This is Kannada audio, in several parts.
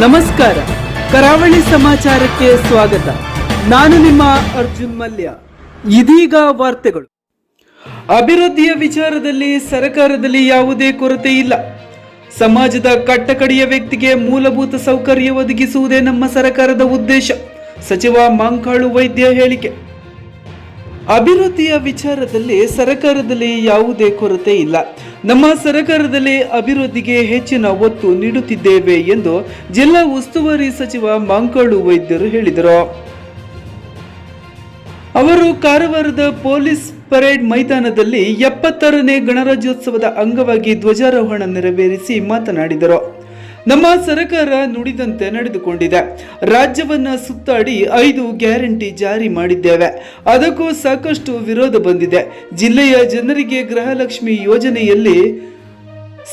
ನಮಸ್ಕಾರ. ಕರಾವಳಿ ಸಮಾಚಾರಕ್ಕೆ ಸ್ವಾಗತ. ನಾನು ನಿಮ್ಮ ಅರ್ಜುನ್ ಮಲ್ಯ. ಇದೀಗ ವಾರ್ತೆಗಳು. ಅಭಿವೃದ್ಧಿಯ ವಿಚಾರದಲ್ಲಿ ಸರ್ಕಾರದಲ್ಲಿ ಯಾವುದೇ ಕೊರತೆ ಇಲ್ಲ. ಸಮಾಜದ ಕಟ್ಟಕಡೆಯ ವ್ಯಕ್ತಿಗೆ ಮೂಲಭೂತ ಸೌಕರ್ಯ ಒದಗಿಸುವುದೇ ನಮ್ಮ ಸರ್ಕಾರದ ಉದ್ದೇಶ. ಸಚಿವ ಮಾಂಕಾಳು ವೈದ್ಯ ಹೇಳಿಕೆ. ಅಭಿವೃದ್ಧಿಯ ವಿಚಾರದಲ್ಲಿ ಸರ್ಕಾರದಲ್ಲಿ ಯಾವುದೇ ಕೊರತೆ ಇಲ್ಲ. ನಮ್ಮ ಸರ್ಕಾರದಲ್ಲಿ ಅಭಿವೃದ್ಧಿಗೆ ಹೆಚ್ಚಿನ ಒತ್ತು ನೀಡುತ್ತಿದ್ದೇವೆ ಎಂದು ಜಿಲ್ಲಾ ಉಸ್ತುವಾರಿ ಸಚಿವ ಮಾಂಕಾಳು ವೈದ್ಯರು ಹೇಳಿದರು. ಅವರು ಕಾರವಾರದ ಪೊಲೀಸ್ ಪರೇಡ್ ಮೈದಾನದಲ್ಲಿ ಎಪ್ಪತ್ತಾರನೇ ಗಣರಾಜ್ಯೋತ್ಸವದ ಅಂಗವಾಗಿ ಧ್ವಜಾರೋಹಣ ನೆರವೇರಿಸಿ ಮಾತನಾಡಿದರು. ನಮ್ಮ ಸರ್ಕಾರ ನುಡಿದಂತೆ ನಡೆದುಕೊಂಡಿದೆ. ರಾಜ್ಯವನ್ನ ಸುತ್ತಾಡಿ ಐದು ಗ್ಯಾರಂಟಿ ಜಾರಿ ಮಾಡಿದ್ದೇವೆ. ಅದಕ್ಕೂ ಸಾಕಷ್ಟು ವಿರೋಧ ಬಂದಿದೆ. ಜಿಲ್ಲೆಯ ಜನರಿಗೆ ಗೃಹಲಕ್ಷ್ಮಿ ಯೋಜನೆಯಲ್ಲಿ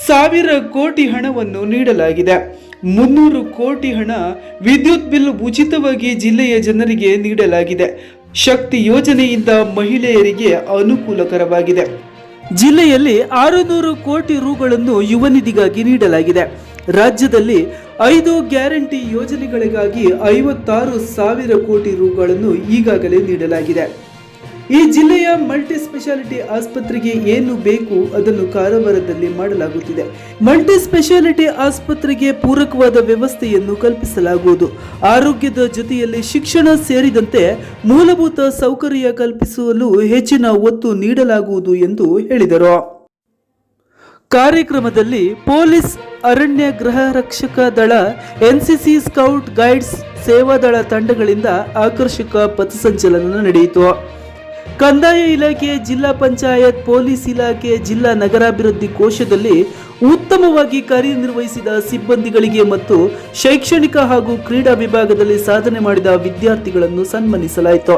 ಸಾವಿರ ಕೋಟಿ ಹಣವನ್ನು ನೀಡಲಾಗಿದೆ. ಮುನ್ನೂರು ಕೋಟಿ ಹಣ ವಿದ್ಯುತ್ ಬಿಲ್ ಉಚಿತವಾಗಿ ಜಿಲ್ಲೆಯ ಜನರಿಗೆ ನೀಡಲಾಗಿದೆ. ಶಕ್ತಿ ಯೋಜನೆಯಿಂದ ಮಹಿಳೆಯರಿಗೆ ಅನುಕೂಲಕರವಾಗಿದೆ. ಜಿಲ್ಲೆಯಲ್ಲಿ ಆರುನೂರು ಕೋಟಿ ರುಗಳನ್ನು ಯುವ ನಿಧಿಗಾಗಿ ನೀಡಲಾಗಿದೆ. ರಾಜ್ಯದಲ್ಲಿ ಐದು ಗ್ಯಾರಂಟಿ ಯೋಜನೆಗಳಿಗಾಗಿ ಐವತ್ತಾರು ಸಾವಿರ ಕೋಟಿ ರೂಗಳನ್ನು ಈಗಾಗಲೇ ನೀಡಲಾಗಿದೆ. ಈ ಜಿಲ್ಲೆಯ ಮಲ್ಟಿ ಸ್ಪೆಷಾಲಿಟಿ ಆಸ್ಪತ್ರೆಗೆ ಏನು ಬೇಕು ಅದನ್ನು ಕಾರವಾರದಲ್ಲಿ ಮಾಡಲಾಗುತ್ತಿದೆ. ಮಲ್ಟಿ ಸ್ಪೆಷಾಲಿಟಿ ಆಸ್ಪತ್ರೆಗೆ ಪೂರಕವಾದ ವ್ಯವಸ್ಥೆಯನ್ನು ಕಲ್ಪಿಸಲಾಗುವುದು. ಆರೋಗ್ಯದ ಜೊತೆಯಲ್ಲಿ ಶಿಕ್ಷಣ ಸೇರಿದಂತೆ ಮೂಲಭೂತ ಸೌಕರ್ಯ ಕಲ್ಪಿಸಲು ಹೆಚ್ಚಿನ ಒತ್ತು ನೀಡಲಾಗುವುದು ಎಂದು ಹೇಳಿದರು. ಕಾರ್ಯಕ್ರಮದಲ್ಲಿ ಪೊಲೀಸ್ ಅರಣ್ಯ ಗೃಹ ರಕ್ಷಕ ದಳ, ಎನ್ಸಿಸಿ ಸ್ಕೌಟ್ ಗೈಡ್ಸ್ ಸೇವಾದಳ ತಂಡಗಳಿಂದ ಆಕರ್ಷಕ ಪಥಸಂಚಲನ ನಡೆಯಿತು. ಕಂದಾಯ ಇಲಾಖೆ ಜಿಲ್ಲಾ ಪಂಚಾಯತ್, ಪೊಲೀಸ್ ಇಲಾಖೆ ಜಿಲ್ಲಾ ನಗರಾಭಿವೃದ್ಧಿ ಕೋಶದಲ್ಲಿ ಉತ್ತಮವಾಗಿ ಕಾರ್ಯನಿರ್ವಹಿಸಿದ ಸಿಬ್ಬಂದಿಗಳಿಗೆ ಮತ್ತು ಶೈಕ್ಷಣಿಕ ಹಾಗೂ ಕ್ರೀಡಾ ವಿಭಾಗದಲ್ಲಿ ಸಾಧನೆ ಮಾಡಿದ ವಿದ್ಯಾರ್ಥಿಗಳನ್ನು ಸನ್ಮಾನಿಸಲಾಯಿತು.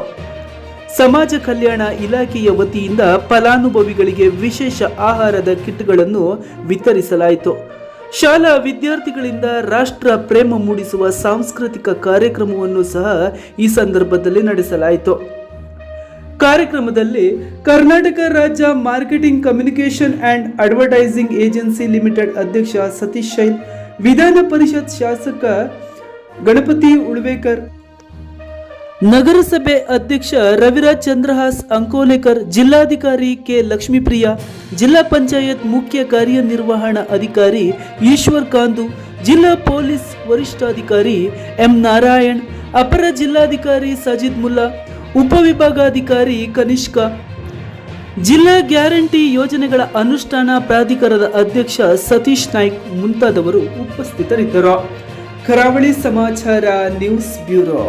ಸಮಾಜ ಕಲ್ಯಾಣ ಇಲಾಖೆಯ ವತಿಯಿಂದ ಫಲಾನುಭವಿಗಳಿಗೆ ವಿಶೇಷ ಆಹಾರದ ಕಿಟ್ಗಳನ್ನು ವಿತರಿಸಲಾಯಿತು. ಶಾಲಾ ವಿದ್ಯಾರ್ಥಿಗಳಿಂದ ರಾಷ್ಟ್ರ ಪ್ರೇಮ ಮೂಡಿಸುವ ಸಾಂಸ್ಕೃತಿಕ ಕಾರ್ಯಕ್ರಮವನ್ನು ಸಹ ಈ ಸಂದರ್ಭದಲ್ಲಿ ನಡೆಸಲಾಯಿತು. ಕಾರ್ಯಕ್ರಮದಲ್ಲಿ ಕರ್ನಾಟಕ ರಾಜ್ಯ marketing communication and advertising agency limited ಅಧ್ಯಕ್ಷ ಸತೀಶ್ ಶೈಲ್, ವಿಧಾನ ಪರಿಷತ್ ಶಾಸಕ ಗಣಪತಿ ಉಳ್ವೇಕರ್ ನಗರಸಭೆ ಅಧ್ಯಕ್ಷ ರವಿರಾಜ್ ಚಂದ್ರಹಾಸ್ ಅಂಕೋಲೇಕರ್ ಜಿಲ್ಲಾಧಿಕಾರಿ ಕೆ ಲಕ್ಷ್ಮೀಪ್ರಿಯ, ಜಿಲ್ಲಾ ಪಂಚಾಯತ್ ಮುಖ್ಯ ಕಾರ್ಯನಿರ್ವಹಣಾ ಅಧಿಕಾರಿ ಈಶ್ವರ್ ಕಾಂದು, ಜಿಲ್ಲಾ ಪೊಲೀಸ್ ವರಿಷ್ಠಾಧಿಕಾರಿ ಎಂ ನಾರಾಯಣ್, ಅಪರ ಜಿಲ್ಲಾಧಿಕಾರಿ ಸಜಿದ್ ಮುಲ್ಲಾ ಉಪವಿಭಾಗಾಧಿಕಾರಿ ಕನಿಷ್ಕ. ಜಿಲ್ಲಾ ಗ್ಯಾರಂಟಿ ಯೋಜನೆಗಳ ಅನುಷ್ಠಾನ ಪ್ರಾಧಿಕಾರದ ಅಧ್ಯಕ್ಷ ಸತೀಶ್ ನಾಯ್ಕ್ ಮುಂತಾದವರು ಉಪಸ್ಥಿತರಿದ್ದರು. ಕರಾವಳಿ ಸಮಾಚಾರ ನ್ಯೂಸ್ ಬ್ಯೂರೋ.